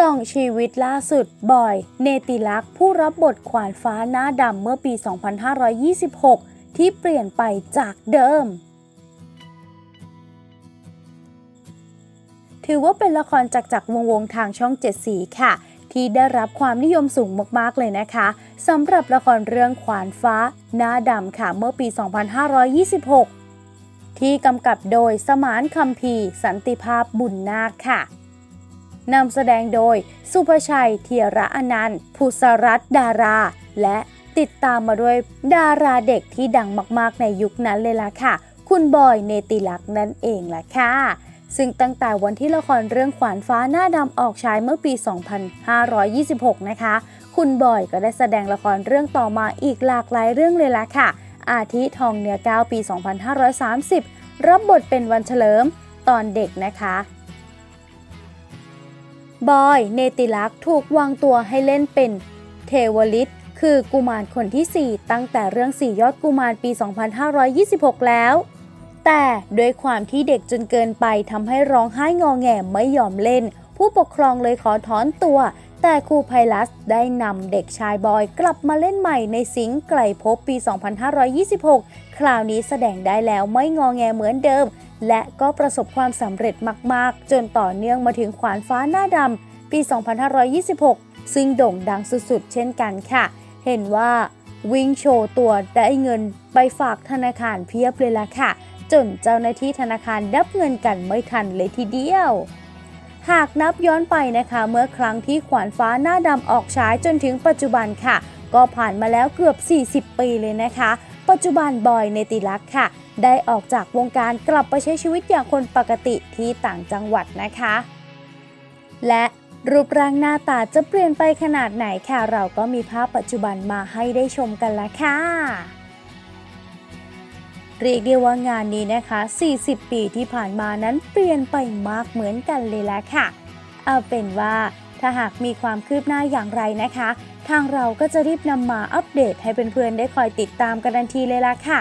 ส่องชีวิตล่าสุดบอย เนติลักษ์ผู้รับบทขวานฟ้าหน้าดำเมื่อปี 2526 ที่เปลี่ยนไปจากเดิม ถือว่าเป็นละครจากจากวงวงๆทางช่องเจ็ดสีค่ะ ที่ได้รับความนิยมสูงมากๆเลยนะคะสำหรับละครเรื่องขวานฟ้าหน้าดำค่ะเมื่อปี 2526 ที่กำกับโดยสมานคัมภีสันติภาพบุญนาคค่ะ นำแสดงโดย สุภชัยเทียระอนันต์ภูสรัตดารา และติดตามมาด้วยดาราเด็กที่ดังมากๆในยุคนั้นเลยล่ะค่ะ คุณบอยเนติลักษ์นั่นเองล่ะค่ะซึ่งตั้งแต่วันที่ละครเรื่องขวานฟ้าหน้าดำออกฉายเมื่อปี 2526 นะคะ คุณบอยก็ได้แสดงละครเรื่องต่อมาอีกหลากหลายเรื่องเลยล่ะค่ะ อาทิทองเหนือ9ปี 2530 รับบทเป็นวันเฉลิมตอนเด็กนะคะ บอยเนติลักษ์ถูกวางตัวให้เล่นเป็นเทวลิตคือกุมารคนที่ 4 ตั้งแต่เรื่องสี่ยอดกุมารปี 2526 แล้ว แต่ด้วยความที่เด็กจนเกินไปทำให้ร้องไห้งอแงไม่ยอมเล่น ผู้ปกครองเลยขอถอนตัว แต่ครูไพลัสได้นำเด็กชายบอยกลับมาเล่นใหม่ในสิงห์ไกลภพปี 2526 คราวนี้แสดงได้แล้วไม่งอแงเหมือนเดิม และก็ประสบความสำเร็จมาก ๆ จนต่อเนื่องมาถึงขวานฟ้าหน้าดำปี 2526 ซึ่งโด่งดังสุด ๆ เช่นกันค่ะ เห็นว่าวิ่งโชว์ตัวได้เงินไปฝากธนาคารเพียบเลยล่ะค่ะ จนเจ้าหน้าที่ธนาคารดับเงินกันไม่ทันเลยทีเดียวหากนับย้อนไปนะคะ เมื่อครั้งที่ขวานฟ้าหน้าดำออกฉายจนถึงปัจจุบันค่ะ ก็ผ่านมาแล้วเกือบ 40 ปีเลยนะคะ ปัจจุบันบอยเนติลักษ์ค่ะ ได้ออกจากวงการกลับไปใช้ชีวิตอย่างคนปกติที่ต่างจังหวัดนะคะ และรูปร่างหน้าตาจะเปลี่ยนไปขนาดไหนค่ะ เราก็มีภาพปัจจุบันมาให้ได้ชมกันละค่ะ เรียกได้ว่างานนี้นะคะ 40 ปีที่ผ่านมานั้นเปลี่ยนไปมากเหมือนกันเลยละค่ะ เอาเป็นว่าถ้าหากมีความคืบหน้าอย่างไรนะคะ ทางเราก็จะรีบนำมาอัปเดตให้เพื่อนๆได้คอยติดตามกันทันทีเลยละค่ะ